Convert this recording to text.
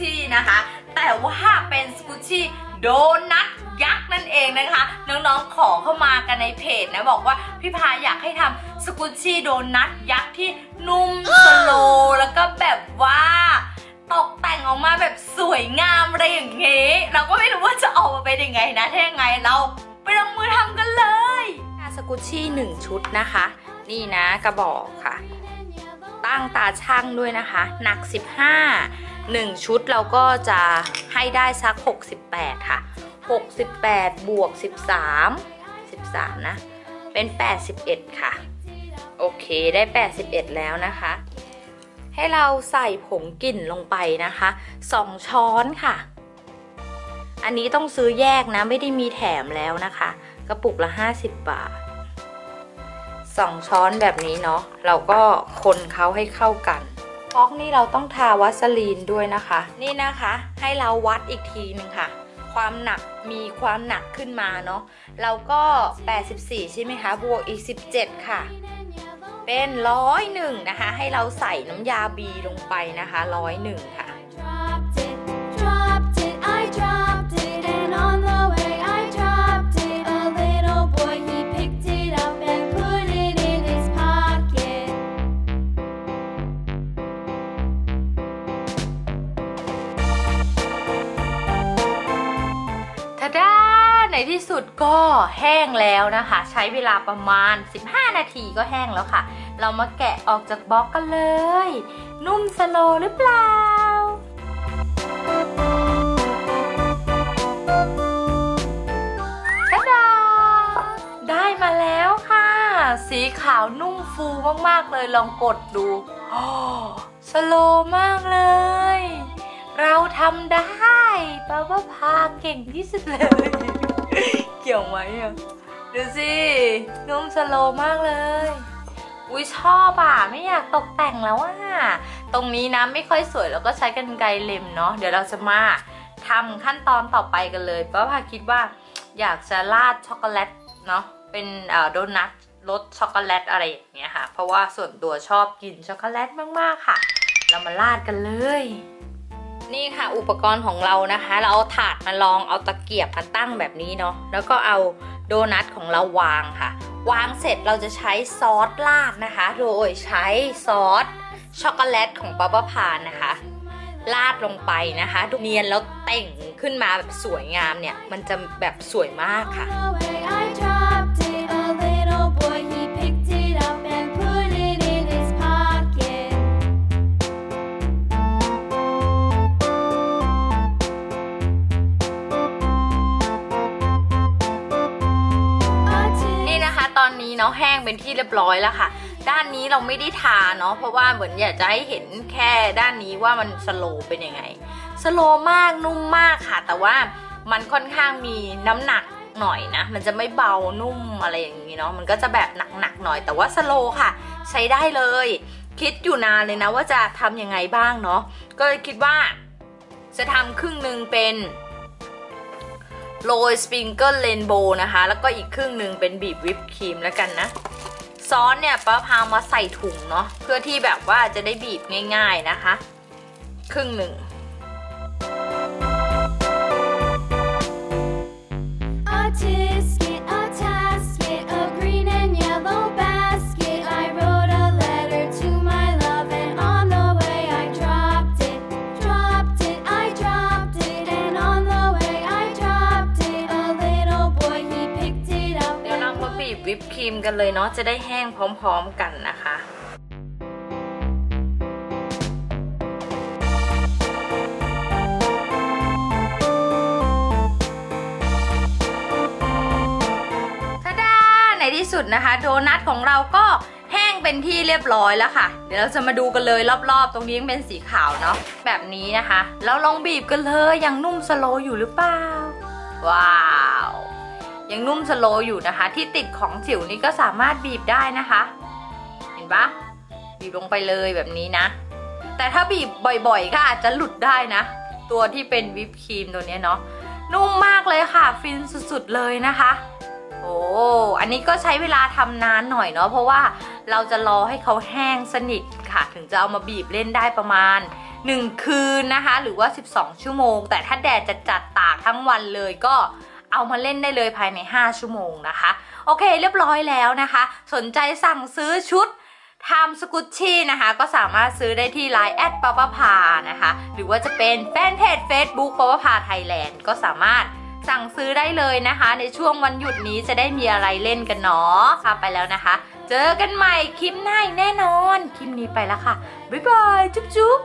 ชี่นะคะ แต่ว่าเป็นสกุชชี่โดนัทยักษ์นั่นเองนะคะ น้องๆขอเข้ามากันในเพจนะบอกว่าพี่พาอยากให้ทำสกุชชี่โดนัทยักษ์ที่นุ่มสโลแล้วก็แบบว่าตกแต่งออกมาแบบสวยงามอะไรอย่างเงี้เราก็ไม่รู้ว่าจะออกมาเป็นยังไงนะถ้ายังไงเราไปลงมือทำกันเลยสกุชชี่หนึ่งชุดนะคะ นี่นะกระบอกค่ะ ตั้งตาช่างด้วยนะคะ หนัก 15 1 ชุดเราก็จะให้ได้สัก 68 ค่ะ 68 บวก 13 13 นะ เป็น 81 ค่ะ โอเคได้ 81 แล้วนะคะ ให้เราใส่ผงกลิ่นลงไปนะคะ 2 ช้อนค่ะ อันนี้ต้องซื้อแยกนะ ไม่ได้มีแถมแล้วนะคะ กระปุกละ 50 บาท สองช้อนแบบนี้เนาะเราก็คนเขาให้เข้ากันพอกนี่เราต้องทาวัสลีนด้วยนะคะ นี่นะคะให้เราวัดอีกทีหนึ่งค่ะ ความหนักมีความหนักขึ้นมาเนาะเราก็ 84 ใช่ไหมคะ บวกอีก 17 ค่ะ เป็นร้อยหนึ่งนะคะ ให้เราใส่น้ำยาบีลงไปนะคะร้อยหนึ่งค่ะ ดก็แห้งแล้วนะคะ ใช้เวลาประมาณ 15 นาทีก็แห้งแล้วค่ะ เรามาแกะออกจากบล็อกกันเลย นุ่มสโลหรือเปล่าทาดาได้มาแล้วค่ะ สีขาวนุ่มฟูมากๆเลยลองกดดูโอ้สโลมากเลย เราทำได้ป้าว่าพาเก่งที่สุดเลย เกี่ยวไหมอะดูสินุ่มสโลมากเลย อุ้ยชอบอะ ไม่อยากตกแต่งแล้วอะ ตรงนี้นะไม่ค่อยสวยแล้วก็ใช้กันไกรเล็มเนาะเดี๋ยวเราจะมาทำขั้นตอนต่อไปกันเลยป้าะพาคิดว่าอยากจะราดช็อกโกแลตเนาะเป็นโดนัทรสช็อกโกแลตอะไรอย่างเงี้ยค่ะ เพราะว่าส่วนตัวชอบกินช็อกโกแลตมากๆค่ะ เรามาราดกันเลย นี่ค่ะอุปกรณ์ของเรานะคะ เราเอาถาดมาลองเอาตะเกียบมาตั้งแบบนี้เนาะแล้วก็เอาโดนัทของเราวางค่ะ วางเสร็จเราจะใช้ซอสราดนะคะ โดยใช้ซอสช็อกโกแลตของป๊าป้าพานนะคะราดลงไปนะคะดูเนียนแล้วเต่งขึ้นมาแบบสวยงามเนี่ย มันจะแบบสวยมากค่ะ เนาะแห้งเป็นที่เรียบร้อยแล้วค่ะ ด้านนี้เราไม่ได้ทาเนาะเพราะว่าเหมือนอยากจะให้เห็นแค่ด้านนี้ว่ามันสโลเป็นยังไงสโลมากนุ่มมากค่ะ แต่ว่ามันค่อนข้างมีน้ำหนักหน่อยนะ มันจะไม่เบานุ่มอะไรอย่างนี้เนาะมันก็จะแบบหนักๆหน่อย แต่ว่าสโลค่ะ ใช้ได้เลย คิดอยู่นานเลยนะว่าจะทำยังไงบ้างเนาะก็เลยคิดว่าจะทำครึ่งหนึ่งเป็น โรยสปริงเกิลเรนโบว์นะคะ แล้วก็อีกครึ่งหนึ่งเป็นบีบวิปครีมแล้วกันนะ ซอสเนี่ยป้าพามาใส่ถุงเนาะเพื่อที่แบบว่าจะได้บีบง่าย ๆนะคะ ครึ่งหนึ่ง รีมกันเลยเนาะจะได้แห้งพร้อมๆกันนะคะทาดาในที่สุดนะคะ โดนัทของเราก็แห้งเป็นที่เรียบร้อยแล้วค่ะ เดี๋ยวเราจะมาดูกันเลยรอบๆ ตรงนี้ยังเป็นสีขาวเนาะแบบนี้นะคะ แล้วลองบีบกันเลยยังนุ่มสโลอยู่หรือเปล่าว้า ยังนุ่มสโลอยู่นะคะ ที่ติดของจิ๋วนี่ก็สามารถบีบได้นะคะ เห็นปะบีบลงไปเลยแบบนี้นะ แต่ถ้าบีบบ่อยๆ ก็อาจจะหลุดได้นะ ตัวที่เป็นวิปครีมตัวนี้เนาะนุ่มมากเลยค่ะ ฟินสุดๆเลยนะคะ โอ้อันนี้ก็ใช้เวลาทำนานหน่อยเนาะเพราะว่าเราจะรอให้เขาแห้งสนิทค่ะ ถึงจะเอามาบีบเล่นได้ประมาณ 1 คืนนะคะ หรือว่า 12 ชั่วโมง แต่ถ้าแดดจะจัดตากทั้งวันเลยก็ เอามาเล่นได้เลยภายใน 5 ชั่วโมงนะคะ โอเคเรียบร้อยแล้วนะคะ สนใจสั่งซื้อชุดทำสกุชชี่นะคะ ก็สามารถซื้อได้ที่ Line แอดปปพานะคะ หรือว่าจะเป็นแฟนเพจ Facebook ปปพาไทยแลนด์ก็สามารถสั่งซื้อได้เลยนะคะ ในช่วงวันหยุดนี้จะได้มีอะไรเล่นกันเนาะค่ะไปแล้วนะคะ เจอกันใหม่คลิปหน้าแน่นอน คลิปนี้ไปแล้วค่ะ บ๊ายบาย จุ๊บจุ๊บ